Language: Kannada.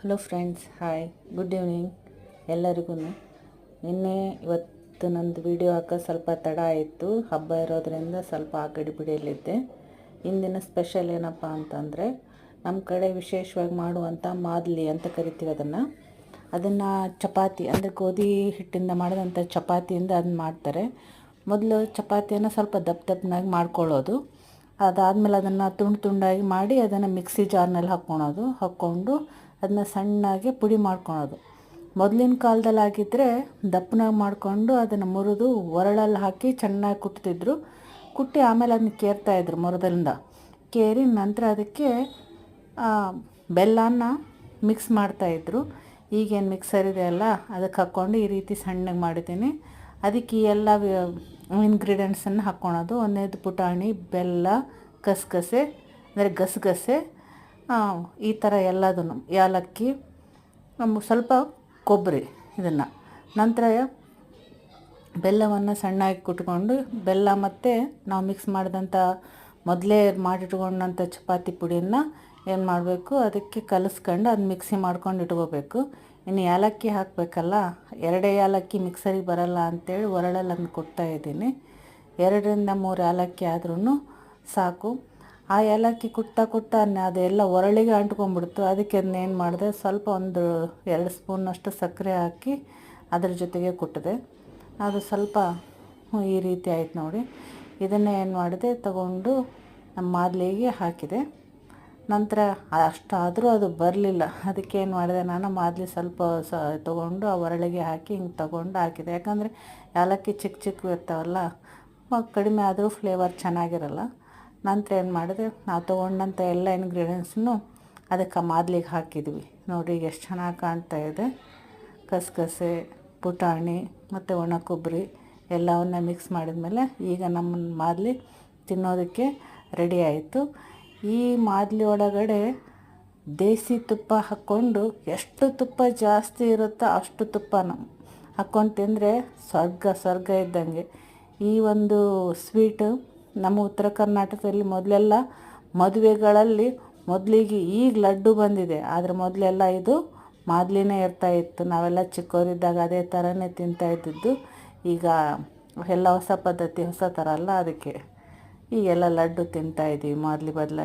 Hello friends hi good evening ಎಲ್ಲರಿಗೂ. ನಿನ್ನೆ ಇವತ್ತು ನಂದು ವಿಡಿಯೋ ಹಾಕೋ ಸ್ವಲ್ಪ ತಡ ಆಯಿತು. ಹಬ್ಬ ಇರೋದರಿಂದ ಸ್ವಲ್ಪ ಆ ಗಡಿಬಿಡಿಯಲ್ಲಿದ್ದೆ ಇಂದಿನ ಸ್ಪೆಷಲ್ ಏನಪ್ಪ ಅಂತಂದರೆ ನಮ್ಮ ಕಡೆ ವಿಶೇಷವಾಗಿ ಮಾಡುವಂಥ ಮಾದಲಿ ಅಂತ ಕರಿತೀವಿ ಅದನ್ನು. ಅದನ್ನು ಚಪಾತಿ, ಅಂದರೆ ಗೋಧಿ ಹಿಟ್ಟಿಂದ ಮಾಡಿದಂಥ ಚಪಾತಿಯಿಂದ ಅದನ್ನ ಮಾಡ್ತಾರೆ. ಮೊದಲು ಚಪಾತಿಯನ್ನು ಸ್ವಲ್ಪ ದಪ್ಪ ದಪ್ಪನಾಗಿ ಮಾಡ್ಕೊಳ್ಳೋದು. ಅದಾದಮೇಲೆ ಅದನ್ನು ತುಂಡು ತುಂಡಾಗಿ ಮಾಡಿ ಅದನ್ನು ಮಿಕ್ಸಿ ಜಾರ್ನಲ್ಲಿ ಹಾಕ್ಕೊಳೋದು. ಹಾಕ್ಕೊಂಡು ಅದನ್ನ ಸಣ್ಣಗೆ ಪುಡಿ ಮಾಡ್ಕೊಳೋದು. ಮೊದಲಿನ ಕಾಲದಲ್ಲಿ ಆಗಿದ್ದರೆ ದಪ್ಪನಾಗಿ ಮಾಡಿಕೊಂಡು ಅದನ್ನು ಮುರಿದು ಒರಳಲ್ಲಿ ಹಾಕಿ ಚೆನ್ನಾಗಿ ಕುಟ್ತಿದ್ರು. ಕುಟ್ಟಿ ಆಮೇಲೆ ಅದನ್ನ ಕೇರ್ತಾಯಿದ್ರು ಮೊರದಲ್ಲಿಂದ. ಕೇರಿ ನಂತರ ಅದಕ್ಕೆ ಬೆಲ್ಲನ ಮಿಕ್ಸ್ ಮಾಡ್ತಾಯಿದ್ರು ಈಗೇನು ಮಿಕ್ಸರ್ ಇದೆ ಅಲ್ಲ, ಅದಕ್ಕೆ ಹಾಕ್ಕೊಂಡು ಈ ರೀತಿ ಸಣ್ಣಗೆ ಮಾಡಿದ್ದೀನಿ. ಅದಕ್ಕೆ ಈ ಎಲ್ಲ ಇಂಗ್ರೀಡಿಯೆಂಟ್ಸನ್ನು ಹಾಕ್ಕೊಳೋದು. ಒಂದೇದು ಪುಟಾಣಿ, ಬೆಲ್ಲ ಕಸಗಸೆ ಅಂದರೆ ಗಸಗಸೆ ಈ ಥರ ಎಲ್ಲದನ್ನು, ಏಲಕ್ಕಿ ಸ್ವಲ್ಪ ಕೊಬ್ಬರಿ ಇದನ್ನು. ನಂತರ ಬೆಲ್ಲವನ್ನು ಸಣ್ಣಾಗಿ ಕುಟ್ಕೊಂಡು, ಬೆಲ್ಲ ಮತ್ತು ನಾವು ಮಿಕ್ಸ್ ಮಾಡಿದಂಥ ಮೊದಲೇ ಮಾಡಿಟ್ಕೊಂಡಂಥ ಚಪಾತಿ ಪುಡಿಯನ್ನು ಏನು ಮಾಡಬೇಕು, ಅದಕ್ಕೆ ಕಲಸ್ಕೊಂಡು ಅದು ಮಿಕ್ಸಿ ಮಾಡ್ಕೊಂಡು ಇಟ್ಕೋಬೇಕು. ಇನ್ನು ಏಲಕ್ಕಿ ಹಾಕಬೇಕಲ್ಲ, ಎರಡೇ ಏಲಕ್ಕಿ ಮಿಕ್ಸರಿಗೆ ಬರಲ್ಲ ಅಂಥೇಳಿ ಒರಳಲ್ಲಿ ಅದನ್ನು ಕೊಡ್ತಾಯಿದ್ದೀನಿ ಎರಡರಿಂದ ಮೂರು ಏಲಕ್ಕಿ ಆದ್ರೂ ಸಾಕು. ಆ ಏಲಕ್ಕಿ ಕುಟ್ತಾ ಕುಟ್ತಾ ಅದೆಲ್ಲ ಒರಳಿಗೆ ಅಂಟ್ಕೊಂಡ್ಬಿಡ್ತು. ಅದಕ್ಕೆ ಅದನ್ನೇನು ಮಾಡಿದೆ, ಸ್ವಲ್ಪ ಒಂದು ಎರಡು ಸ್ಪೂನಷ್ಟು ಸಕ್ಕರೆ ಹಾಕಿ ಅದ್ರ ಜೊತೆಗೆ ಕುಟ್ಟಿದೆ ಅದು ಸ್ವಲ್ಪ ಈ ರೀತಿ ಆಯ್ತು ನೋಡಿ. ಇದನ್ನೇ ಏನು ಮಾಡಿದೆ, ತಗೊಂಡು ನಮ್ಮ ಮಾದಲಿಗೆ ಹಾಕಿದೆ. ನಂತರ ಅಷ್ಟಾದರೂ ಅದು ಬರಲಿಲ್ಲ. ಅದಕ್ಕೆ ಏನು ಮಾಡಿದೆ, ನಾನು ಮಾದಲಿ ಸ್ವಲ್ಪ ಸ ತೊಗೊಂಡು ಆ ಒರಳಿಗೆ ಹಾಕಿ ಹಿಂಗೆ ತಗೊಂಡು ಹಾಕಿದೆ. ಯಾಕಂದರೆ ಏಲಕ್ಕಿ ಚಿಕ್ಕ ಚಿಕ್ಕ ಇರ್ತಾವಲ್ಲ ಕಡಿಮೆ ಆದರೂ ಫ್ಲೇವರ್ ಚೆನ್ನಾಗಿರಲ್ಲ. ನಂತರ ಏನು ಮಾಡಿದೆ? ನಾವು ತೊಗೊಂಡಂಥ ಎಲ್ಲ ಇಂಗ್ರೀಡಿಯೆಂಟ್ಸನ್ನು ಅದಕ್ಕೆ ಮಾದಲಿಗೆ ಹಾಕಿದ್ವಿ. ನೋಡಿ ಎಷ್ಟು ಚೆನ್ನಾಗಿ ಕಾಣ್ತಾ ಇದೆ. ಕಸಕಸೆ ಪುಟಾಣಿ ಮತ್ತು ಒಣ ಕೊಬ್ಬರಿ ಎಲ್ಲವನ್ನ ಮಿಕ್ಸ್ ಮಾಡಿದ್ಮೇಲೆ ಈಗ ನಮ್ಮ ಮಾದಲಿ ತಿನ್ನೋದಕ್ಕೆ ರೆಡಿ ಆಯಿತು. ಈ ಮಾದಲಿ ಒಳಗಡೆ ದೇಸಿ ತುಪ್ಪ ಹಾಕ್ಕೊಂಡು ಎಷ್ಟು ತುಪ್ಪ ಜಾಸ್ತಿ ಇರುತ್ತೋ ಅಷ್ಟು ತುಪ್ಪ ನಮ್ಮ ಹಾಕ್ಕೊಂಡು ತಿಂದರೆ ಸ್ವರ್ಗ ಸ್ವರ್ಗ ಇದ್ದಂಗೆ. ಈ ಒಂದು ಸ್ವೀಟು ನಮ್ಮ ಉತ್ತರ ಕರ್ನಾಟಕದಲ್ಲಿ ಮೊದಲೆಲ್ಲ ಮದುವೆಗಳಲ್ಲಿ ಮೊದಲಿಗೆ ಈಗ ಲಡ್ಡು ಬಂದಿದೆ. ಆದರೆ ಮೊದಲೆಲ್ಲ ಇದು ಮಾದಲಿನೇ ಇರ್ತಾಯಿತ್ತು ನಾವೆಲ್ಲ ಚಿಕ್ಕವರಿದ್ದಾಗ ಅದೇ ಥರನೇ ತಿಂತಾಯಿದ್ದಿದ್ದು ಈಗ ಎಲ್ಲ ಹೊಸ ಪದ್ಧತಿ, ಹೊಸ ಥರ ಅಲ್ಲ ಅದಕ್ಕೆ. ಈಗೆಲ್ಲ ಲಡ್ಡು ತಿಂತಾಯಿದ್ದೀವಿ ಮಾದಲಿ ಬದಲಾಗಿ.